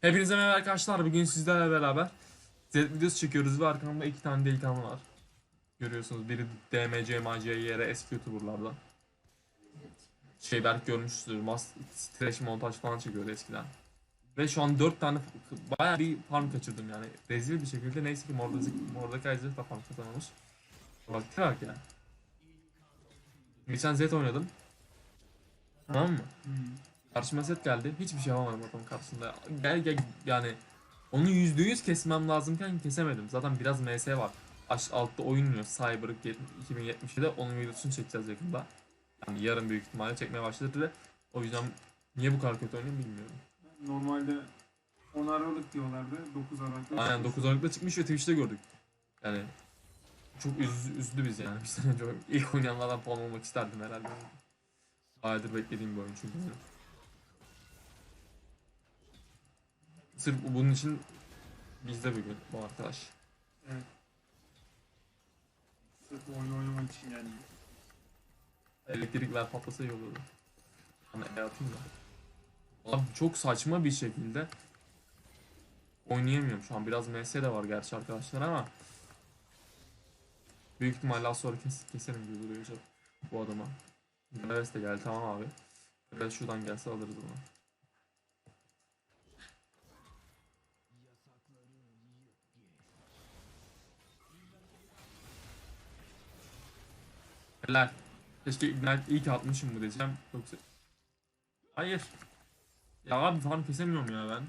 Hepinize merhaba arkadaşlar. Bugün sizlerle beraber Z videosu çekiyoruz ve arkamda iki tane delikanlı var. Görüyorsunuz biri DMC, MCYR eski YouTuber'lardan. Şey belki görmüşsünüzdür. Mas trash montaj falan çekiyordu eskiden. Ve şu an dört tane bayağı bir farm kaçırdım yani. Rezil bir şekilde neyse ki Z da farm kazanmış. Bak bak ya. Geçen Z oynadım. Tamam mı? Karşıma set geldi. Hiçbir şey yapamadım adamın karşısında. Gel gel yani onu yüzde yüz kesmem lazımken kesemedim. Zaten biraz MS var. Aş altta oynuyor. Cyber 2070'de onun videosunu çekeceğiz yakında. Yani yarın büyük ihtimalle çekmeye başladı ve o yüzden niye bu kadar kötü oynuyor bilmiyorum. Normalde 10 Aralık diyorlardı. 9 Aralık'ta. Aynen 9 Aralık'ta çıkmış ve Twitch'te gördük. Yani çok üz, üzdü biz yani. Bir sene önce ilk oynayanlardan falan olmak isterdim herhalde. Aydır beklediğim bir oyun çünkü. benim. Sırf bunun için bizde bugün bu arkadaş. Evet. Sırf oyun oynamak için yani. Elektrikler patlasa iyi olurdu. Hani el atayım da. Abi çok saçma bir şekilde oynayamıyorum şu an. Biraz MS de var gerçi arkadaşlar ama büyük ihtimalle az sonra kes, keserim gibi duruyor bu adama. Neves de geldi tamam abi. Biraz şuradan gelse alırız onu. Helal. Keşke Ignite ki atmışım bu diyeceğim. Yoksa... Hayır. Ya abi farm kesemiyorum ya ben.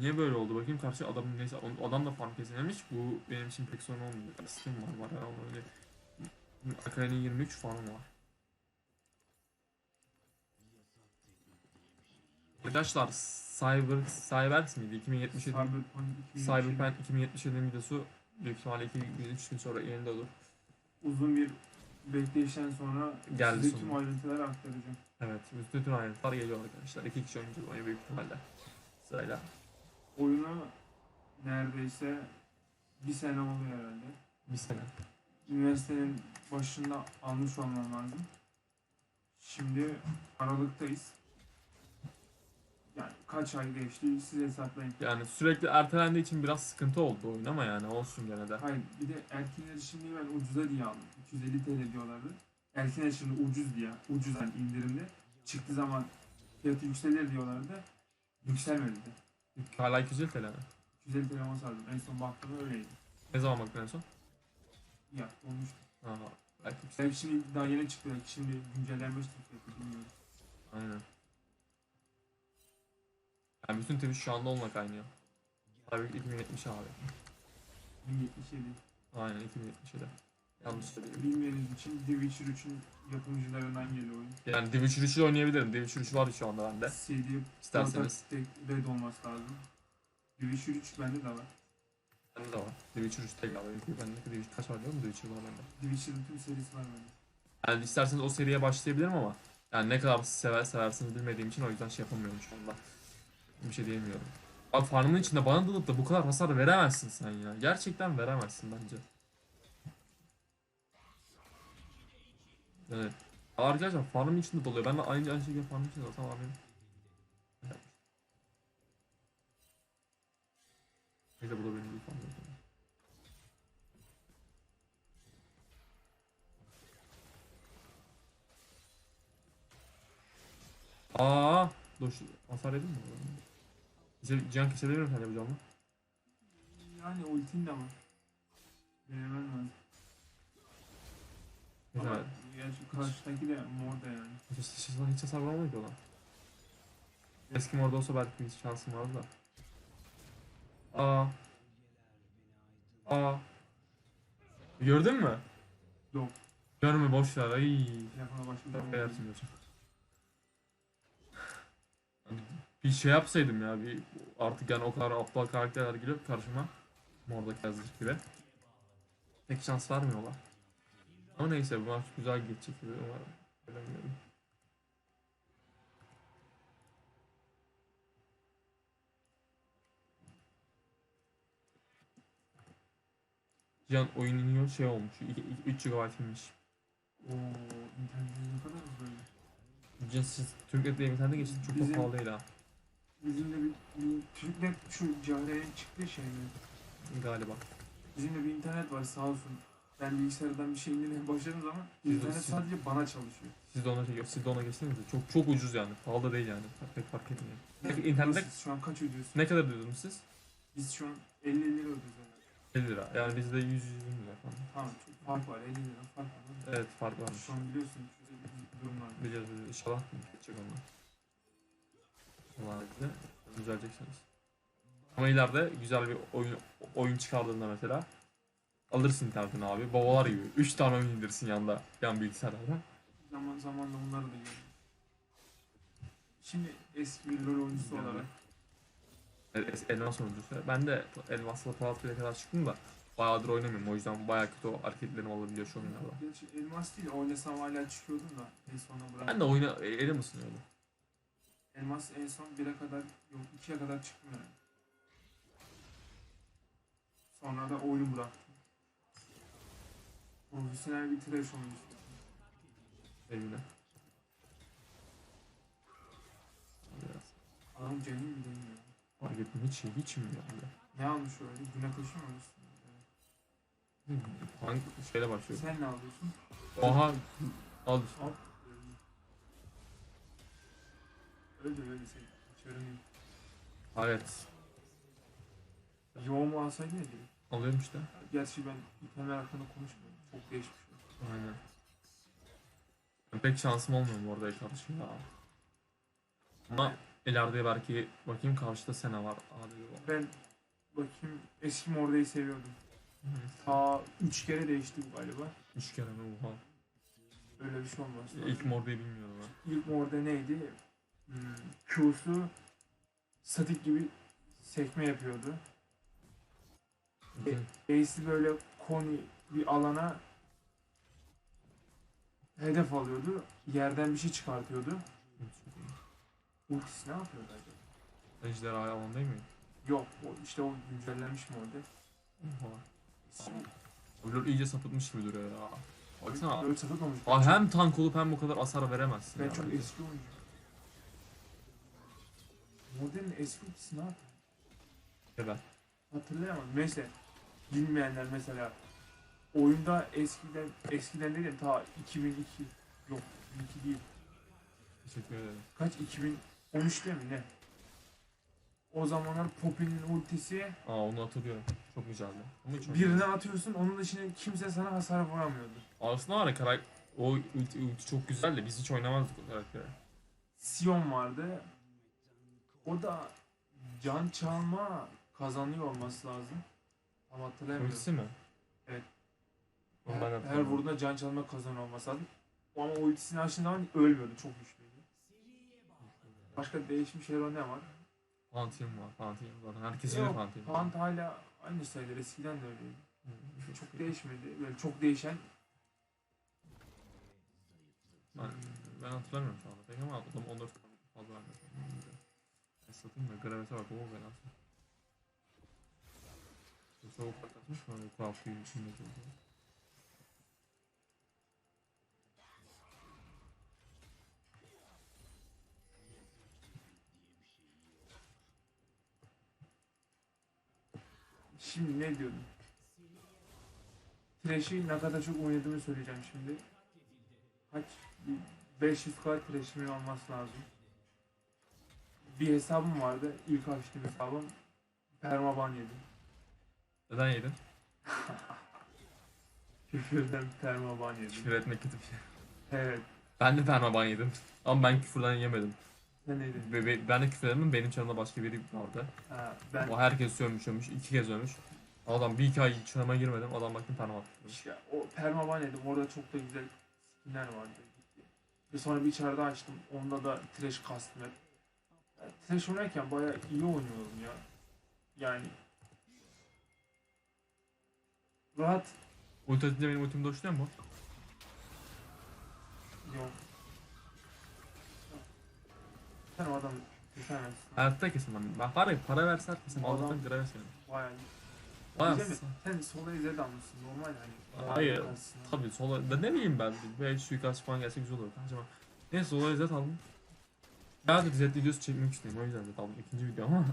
Niye böyle oldu? Bakayım karşı adamın neyse adam da farm kesememiş. Bu benim için pek sorun olmuyor. Steam var var ya öyle. Akali'nin 23 farm var. Arkadaşlar Cyber Cybers miydi? 2077 Cyberpunk 2077. Cyberpunk 2077 videosu büyük ihtimalle 2 gün 3 gün sonra yayında olur. Uzun bir bekleyişten sonra Geldi size tüm sonunda. ayrıntıları aktaracağım. Evet, bütün ayrıntılar geliyor arkadaşlar. İki kişi oynayacağız oyunu büyük ihtimalle. Sırayla. Oyunu neredeyse bir sene oluyor herhalde. Bir sene. Üniversitenin başında almış olmam lazım. Şimdi Aralık'tayız. Yani kaç ay geçti siz hesaplayın. Yani sürekli ertelendiği için biraz sıkıntı oldu oyun ama yani olsun gene de. Hayır bir de erken erişimliği ben ucuza diye aldım. 250 TL diyorlardı. Erken erişimli ucuz diye, ucuz yani indirimli. Çıktığı zaman fiyatı yükselir diyorlardı. Yükselmedi de. Hala 250 TL mi? 250 TL olması lazım. En son baktığımda öyleydi. Ne zaman baktın en son? Ya olmuş. Aha, belki. Belki şimdi daha yeni çıktı. Belki şimdi güncellenmiştir fiyatı bilmiyorum. Aynen. Yani bütün Twitch şu anda onunla kaynıyor. Tabii 2070 abi. 1077. Aynen 2077. Yanlış söylüyorum. Bilmeyeniniz için The Witcher 3'ün yapımcılarından geliyor oyun. Yani The Witcher 3'ü oynayabilirim. The Witcher 3 var şu anda bende. CD İsterseniz. Tek Red olması lazım. The Witcher 3 bende de var. Bende de var. The Witcher 3 tek abi. Bende The Witcher kaç var diyor mu? The Witcher var bende. The Witcher'ın tüm serisi var bende. Yani isterseniz o seriye başlayabilirim ama yani ne kadar sever seversiniz bilmediğim için o yüzden şey yapamıyorum şu anda. Bir şey diyemiyorum. Abi farmın içinde bana dalıp da bu kadar hasar veremezsin sen ya. Gerçekten veremezsin bence. Evet. Arkadaşlar farmın içinde doluyor. Ben de aynı aynı şekilde farmın içinde olsam abi. Neyse bu da benim bir farmım. Aa, dur şu hasar edin mi? Bize can kesebilir miyim sence bu canlı? Yani ultin de var. Denemen lazım. Ama Mesela gerçi karşıdaki de mor da yani. hiç, hiç, hiç, hiç hasar vuramadı ki ona. Eski orada olsa belki bir şansım vardı da. Aa. Aa. Gördün mü? Yok. Görme boş ver. Ay. Telefona şey beğersin diyorsun. Bir şey yapsaydım ya bir artık yani o kadar aptal karakterler geliyor karşıma. Mordaki yazdık gibi. Pek şans vermiyorlar. Ama neyse bu maç güzel geçecek gibi umarım. Bilemiyorum. Can oyun iniyor şey olmuş. 3 GB inmiş. Ooo internet ne kadar böyle. Can siz Türkiye'de internete geçti çok da Bizim- pahalı değil ha. Bizim de bir, bir Türknet şu Cahre'nin çıktığı şey mi? Galiba. Bizim de bir internet var sağ olsun. Ben bilgisayardan bir şey indirmeye başladığım zaman de- internet sadece bana çalışıyor. Siz de ona siz de ona geçsenize. Çok çok ucuz yani. Pahalı da değil yani. Pek fark etmiyor. Peki internette Siz şu an kaç ödüyorsunuz? ne kadar ödüyordunuz siz? Biz şu an 50 lira ödüyoruz herhalde. 50 lira. Yani bizde 100 120 lira falan. Tamam çok fark var 50 lira fark var. Evet fark varmış. Şu an biliyorsun şöyle bir durum var. Biliyoruz biliyoruz. İnşallah geçecek onlar. Allah'ın izniyle düzeleceksiniz. Ama ileride güzel bir oyun oyun çıkardığında mesela alırsın internetini abi. Babalar gibi. 3 tane oyun indirsin yanında. Yan bilgisayarlarda. Zaman zamanla bunları da gördüm. Şimdi eski bir LoL oyuncusu olarak es- Elmas oyuncusu. Ben de Elmas'la Palatlı'ya kadar çıktım da bayağıdır oynamıyorum. O yüzden bayağı kötü o hareketlerim olabiliyor şu oyunlarda. Gerçi elmas değil oynasam hala çıkıyordum da en sona bıraktım. Ben de oyuna elim ısınıyordu. Elmas en son 1'e kadar yok 2'ye kadar çıktım yani. Sonra da oyunu bıraktım. Profesyonel bir trash oyuncusu. Evine. Biraz Adam cahil mi değil mi? fark ettim. Hiç şey, hiç mi yani? Ne almış öyle? Güne taşımamışsın. Hangi şeyle başlıyor? Sen ne alıyorsun? Oha. Al. Hop. Öyle öyle şey. Hiç değil. Evet. Yoğun mu alsaydın ya direkt. Alıyorum işte. Gerçi ben itemler hakkında konuşmuyorum. Çok değişmiş. Aynen. Ben pek şansım olmuyor bu arada kardeşim ya. Ama ileride belki bakayım karşıda Sena var. Bu. Ben bakayım eski Morda'yı seviyordum. Ta 3 kere değişti bu galiba. Üç kere mi oha. Öyle bir şey olmaz. İlk Morde'yi bilmiyordum ben. İlk Morda neydi? Hmm, Q'su statik gibi sekme yapıyordu. Ace'i böyle koni bir alana hedef alıyordu. Yerden bir şey çıkartıyordu. Ultisi ne yapıyordu acaba? Ejderha alan değil mi? Yok o işte o güncellenmiş mi orada? Oha. Blur iyice sapıtmış gibi duruyor ya. Baksana. Böyle sapıtmamış. Aa, hem tank olup hem bu kadar hasar veremezsin. Ben ya çok bence. eski oyuncu. Modelin eski ultisi ne yapıyor? Evet. Hatırlayamadım. Neyse. Bilmeyenler mesela oyunda eskiden eskiden dedim ta 2002 yok 2002 değil. Teşekkür ederim. Kaç 2013'te mi ne? O zamanlar Poppy'nin ultisi Aa onu hatırlıyorum. Çok güzeldi. Ama hiç birine atıyorsun onun dışında kimse sana hasar vuramıyordu. Aslında var ya karak o ulti, ulti çok güzel de biz hiç oynamazdık o karakteri. Sion vardı. O da can çalma kazanıyor olması lazım. Ama hatırlamıyorum. Ultisi mi? Evet. Onu ben Her, hatırlamıyorum. vurduğunda can çalma kazanıyor olması lazım. Ama o ultisini açtığın zaman ölmüyordu. Çok güçlüydü. Başka değişmiş hero ne var? Pantheon var. Pantheon zaten. Herkesin Yok, de Pantheon. Pant hala aynı sayılır. Eskiden de öyleydi. Hı, Çok değişmedi. Böyle çok değişen Ben, ben hatırlamıyorum şu anda pek ama adam 14 fazla vermedi. Ben satayım da Graves'e bak o belası. Yoksa o patlatmış mı? Gibi içinde oldu. Şimdi ne diyordum? Thresh'i ne kadar çok oynadığımı söyleyeceğim şimdi. Kaç? Bir 500k Thresh'imin olması lazım. Bir hesabım vardı. İlk açtığım hesabım. Permaban yedim. Neden yedin? Küfürden permaban yedim. Küfür etmek kötü bir şey. Evet. Ben de permaban yedim. Ama ben küfürden yemedim. Ve, ve- ben de küfür. Benim çarımda başka biri vardı. Ha, ben O herkes sövmüş sövmüş. iki kez sövmüş. Adam bir iki ay çarıma girmedim. Adam baktım perma attı. işte o permaban yedim. Orada çok da güzel skinler vardı. Ve sonra bir içeride açtım. Onda da trash kastım hep. Yani trash oynarken bayağı iyi oynuyorum ya. Yani rahat Ulti atınca benim ultimi doşluyor mu? yok. Sen adam kesemezsin. Hayatta kesemem. Ben para, para verse her kesemem. Adam- Allah'tan greve senin. Bayağı. Bayağı Sen sola izle dalmışsın normal hani. Hayır. Tabii sola da ne bileyim ben. Belki suikast falan gelse güzel olur. Acaba. Neyse sola izlet aldım. Daha da düzelt videosu çekmek istiyorum. O yüzden de aldım ikinci video ama.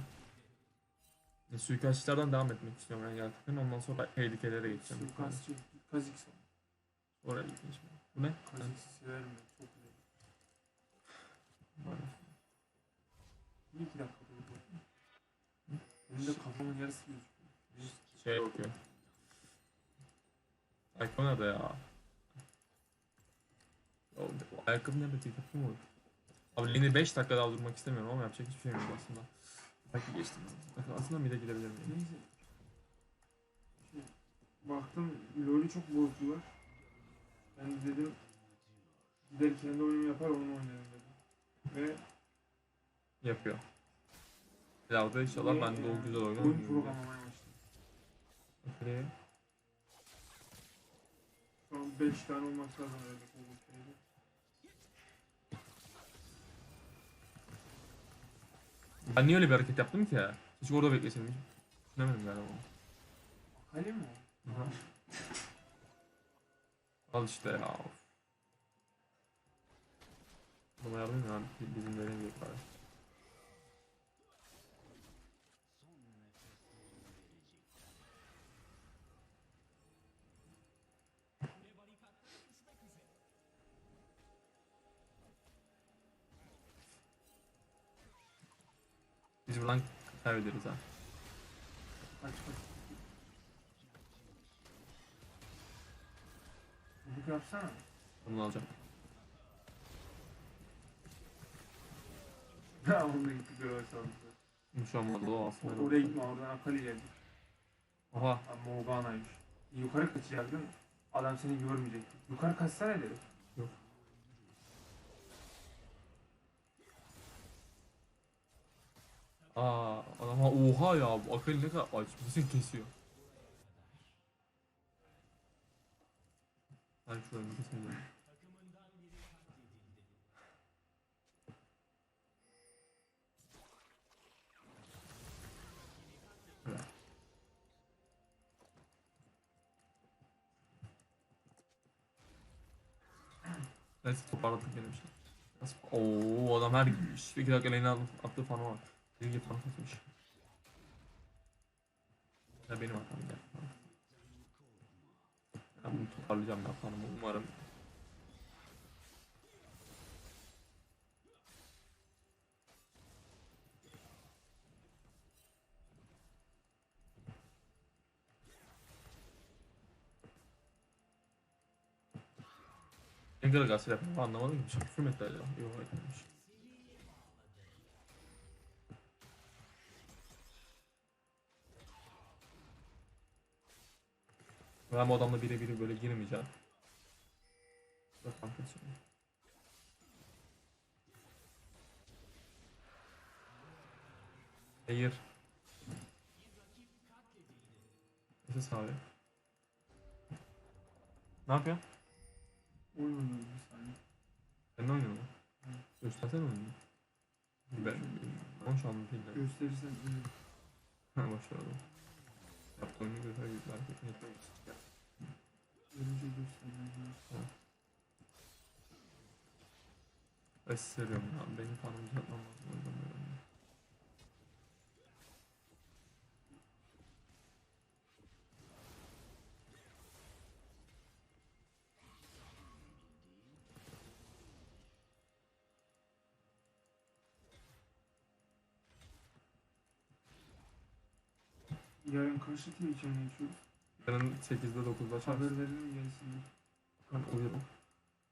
E, Suikastçılardan devam etmek istiyorum yani gerçekten. Ondan sonra tehlikelere geçeceğim. Suikastçı. Kazik. Oraya gitmiş. Bu ne? Kazik'i severim ben. Çok güzel. Ha. Bir iki dakika böyle. Benim de kafamın yarısı gözüküyor. Şey bakıyor. Ayakkabı nerede ya? Ayakkabı nerede? TikTok'ta mı? Abi Lane'i 5 dakika daha durmak istemiyorum ama yapacak hiçbir şeyim yok aslında. Belki geçtim. Aslında mid'e gidebilirim. Yani. Neyse. Şey, baktım LoL'ü çok bozdular. Ben de dedim gider kendi oyunumu yapar onu oynarım dedim. Ve Yapıyor. Biraz da inşallah ben de o güzel oynarım. Okay. Şu an 5 tane olması lazım herhalde. bu. Ben niye öyle bir hareket yaptım ki ya? Hiç orada bekleseydim. Düşünemedim galiba onu. Kale mi? Aha. Al işte ya. Bana yardım ya. Bizim verelim diye bari. Biz buradan kaybederiz ha. Kaç kaç. Çubuk yapsana. Bunu alacağım. Ha onu da gitti görev sandı. Şu an o aslında. Oraya gitme oradan Akali geldi. Oha. Ha, Morgana'ymış. Yukarı kaçacaktın. Adam seni görmeyecekti. Yukarı kaçsana dedi. Aa adam ha oha ya bu akıl ne kadar aç bütün kesiyor. Ay şu an kesin Neyse toparladık yine bir şey. Nasıl? Oo adam her gitmiş. Bir dakika aldım. Attığı fanı var. Bir gibi fan atmış. Ya benim hatam ya. Ben bunu toparlayacağım ya fanımı umarım. Ne kadar gaz yapıyor anlamadım ki. Mü etti acaba? Yok etmemiş. Ben bu adamla birebir böyle girmeyeceğim. Bak kanka. Hayır. Neyse abi. Ne yapıyorsun? Oyun oynuyoruz bir saniye. Sen ne oynuyorsun? Göstersene oyunu. Ben, ben şu an değil. Gösterirsen iyi. Ha başladı. Yaptığını göster belki yetmeyiz. Önce göstermem Ben seviyorum ya. Benim fanımı yapmam lazım. Yarın kaçta Twitch'e geçiyoruz? Yarın 8'de 9'da çarşı. Haber verelim gerisini. Ben uyurum.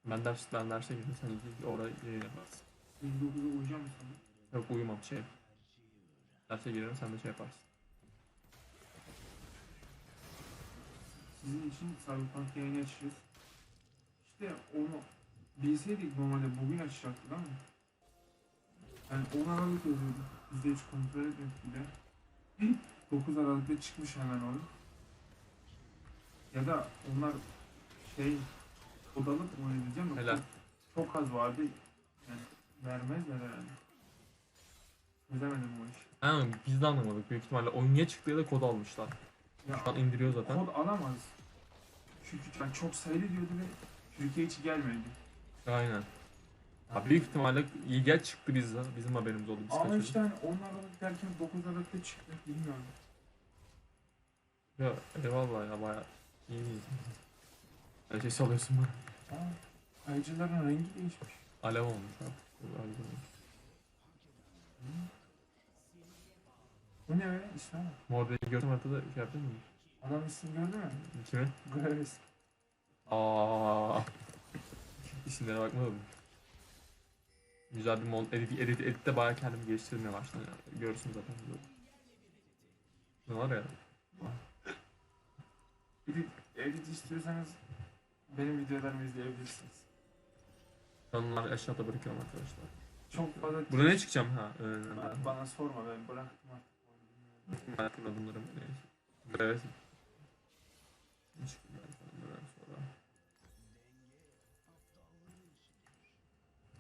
Ben ders, ben derse gidiyorum. Sen git orada yayın yaparsın. 59'da uyuyacağım sana? Yok uyumam şey. Derse girerim sen de şey yaparsın. Sizin için Cyberpunk yayını açacağız. İşte onu bilseydik normalde bugün açacaktık ama yani 10 Aralık yazıyordu. Biz de hiç kontrol etmedik bile. 9 Aralık'ta çıkmış hemen oyun. Ya da onlar şey kod alıp mı oynayacağım Helal. kod çok az vardı. Yani vermezler herhalde. Çözemedim bu işi. Ha, biz de anlamadık. Büyük ihtimalle oyun niye çıktı ya da kod almışlar. Ya Şu an indiriyor zaten. kod alamaz. Çünkü yani çok sayılı diyordu ve Türkiye içi gelmedi. Aynen. Ha, büyük ihtimalle iyi gel çıktı biz bizim haberimiz oldu. Biz Ama kaçırdık. işte hani 10 Aralık derken 9 Aralık'ta çıktı. Bilmiyorum. Ya eyvallah ya bayağı iyi miyiz? Her şey salıyorsun bana. Aa, ayıcıların rengi değişmiş. Alev olmuş. Alev olmuş. Bu ne öyle? İsmi ne? Mor rengi görsem haritada şey yaptın mı? Adam ismini gördün mü? Kimi? Graves. Aa. İsimlere bakmadım. Güzel bir mod. Edit, edit, editte bayağı kendimi geliştirmeye başladım. Görürsün zaten. Ne var ya? Edit, edit istiyorsanız benim videolarımı izleyebilirsiniz. Kanalları aşağıda bırakıyorum arkadaşlar. Çok fazla Burada ne çıkacağım ha? Ee, Ba- bana sorma ben bıraktım artık. ben bunları. Evet.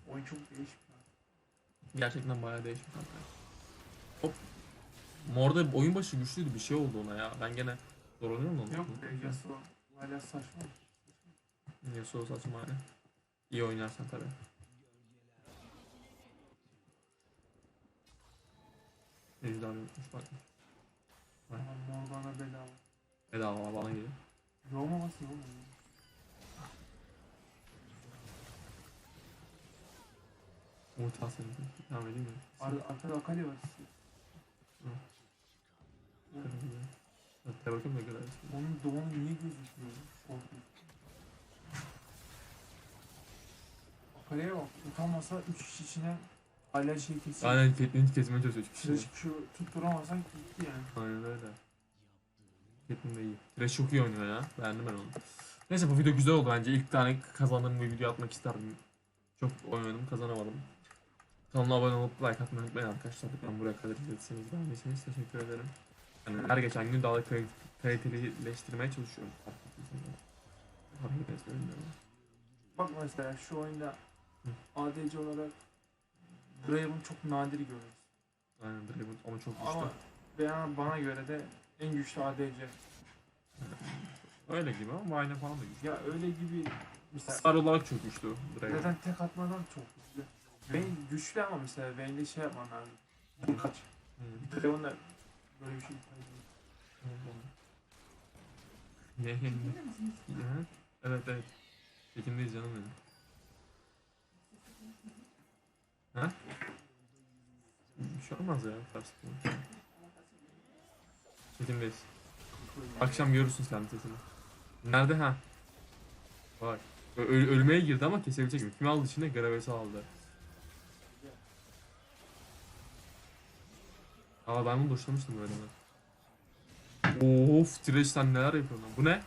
Oyun çok değişik. Gerçekten bayağı arkadaşlar. Hop. Morda oyun başı güçlüydü bir şey oldu ona ya. Ben gene zorlanıyorum da onu. Yok be Yasuo hala saçma. Yasuo saçma hani. İyi oynarsan tabi. Ejder yokmuş bak. Ama Morgana bedava. Bedava bana geliyor. Yoğmaması yok mu? Ulti alsın. Devam edeyim mi? Ar arkada Akali var. Hatta bakayım ne kadar. Onun doğum niye gözükmüyor? Korkunç. Akali'ye bak. Utanmasa 3 kişi içine hala şey kesiyor. Aynen Caitlyn'i kesmeye çalışıyor üç kişi. Flash şu tutturamazsan gitti yani. Aynen öyle. Caitlyn de iyi. Thresh çok iyi oynuyor ya. Beğendim ben onu. Neyse bu video güzel oldu bence. İlk tane kazandığım bir video atmak isterdim. Çok oynadım kazanamadım. Kanala abone olup like atmayı unutmayın arkadaşlar. Ben buraya kadar izlediyseniz beğendiyseniz teşekkür ederim. Yani her geçen gün daha da kal- kalitelileştirmeye çalışıyorum. Bilmiyorum. Bak mesela şu oyunda ADC olarak Draven çok nadir görüyoruz. Aynen Draven ama çok güçlü. Ama beyan bana göre de en güçlü ADC. Öyle gibi ama Vayne falan da güçlü. Ya öyle gibi mesela Star olarak çok güçlü Draven. zaten tek atmadan çok güçlü. Vayne güçlü ama mesela Vayne'de şey yapman lazım. Kaç. Hmm. Böyle bir şey Ne? Hı? Evet evet. Çekimdeyiz canım benim. Ha? Bir şey olmaz ya. Ters. Çekimdeyiz. Akşam görürsün sen sesini. Nerede ha? Bak. Ö- öl- ölmeye girdi ama kesebilecek mi? Kimi aldı içine? Graves'i aldı. Aa ben bunu boşlamıştım böyle ben. Of Thresh sen neler yapıyorsun lan? Bu ne?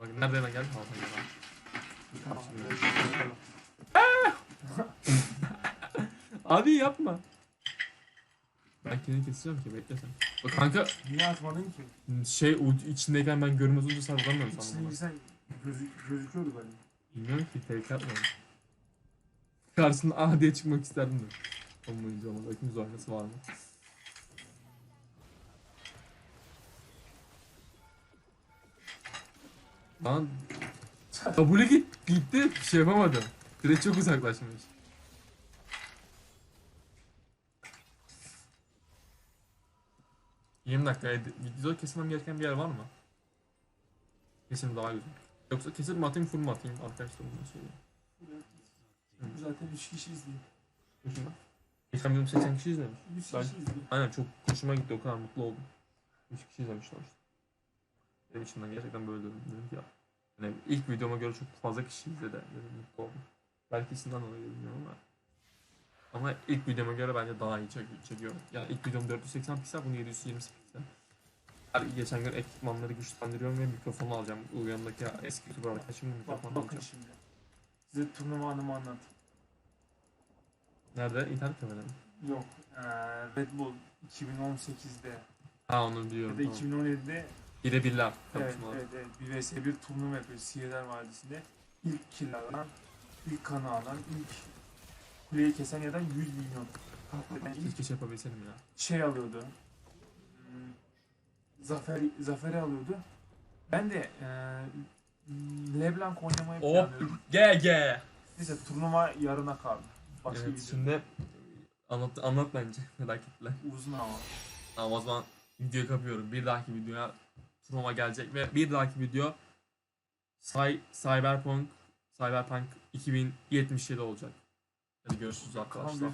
Bak nerede hemen gel kalsın ya. Tamam. Abi yapma. Ben kendini keseceğim ki bekle sen. Bak kanka Niye atmadın ki? şey içindeyken ben görmez olunca sallamıyorum sana bunu. girsen gözü, gözüküyordu galiba. Bilmiyorum ki tehlike atmadım. Karşısında A diye çıkmak isterdim de. Olmayınca ama bakayım zorlası var mı? Lan W git gitti bir şey yapamadım. Direkt çok uzaklaşmış. Yirmi dakika ed- video kesilmem gereken bir yer var mı? Kesin daha güzel. Yoksa kesit mi atayım full mu atayım arkadaşlar bunu söyleyeyim. Zaten 3 kişi izliyor. Geçen 80 kişi izlemiş. 3 kişi Ben- izliyor. Aynen çok hoşuma gitti o kadar mutlu oldum. 3 kişi izlemişler. Benim içimden gerçekten böyle dedim. Dedim ki ya. Yani ilk videoma göre çok fazla kişi izledi. Dedim mutlu oldum. Belki isinden dolayı bilmiyorum ama. Ama ilk videoma göre bence daha iyi çek- çekiyor. Yani ilk videom 480 piksel, bunu 720 piksel. Her geçen gün ekipmanları güçlendiriyorum ve mikrofonu alacağım. Bu eski YouTuber arkadaşımın Bak, mikrofonu bakın alacağım. şimdi. Size turnuva anımı anlat. Nerede? İnternet kafede mi? Yok. Ee, Red Bull 2018'de Ha onu ya biliyorum. da Tamam. 2017'de Bire birler. evet, kapışmalar. evet, evet, bir vs 1 turnuva yapıyor Siyeler Vadisi'nde. İlk kill alan, ilk kanı alan, ilk kuleyi kesen ya da 100 milyon katleden ilk Keşke şey yapabilseydim ya. şey alıyordu. Hmm, Zafer Zafer'i alıyordu. Ben de e, Leblanc oynamayı Hop planlıyorum. GG. Neyse turnuva yarına kaldı. Başka Evet video. şimdi anlat anlat bence merak ettiler. Uzun ama. Tamam o zaman videoyu kapıyorum. Bir dahaki videoya turnuva gelecek ve bir dahaki video Cy Cyberpunk Cyberpunk 2077 olacak. Hadi görüşürüz arkadaşlar.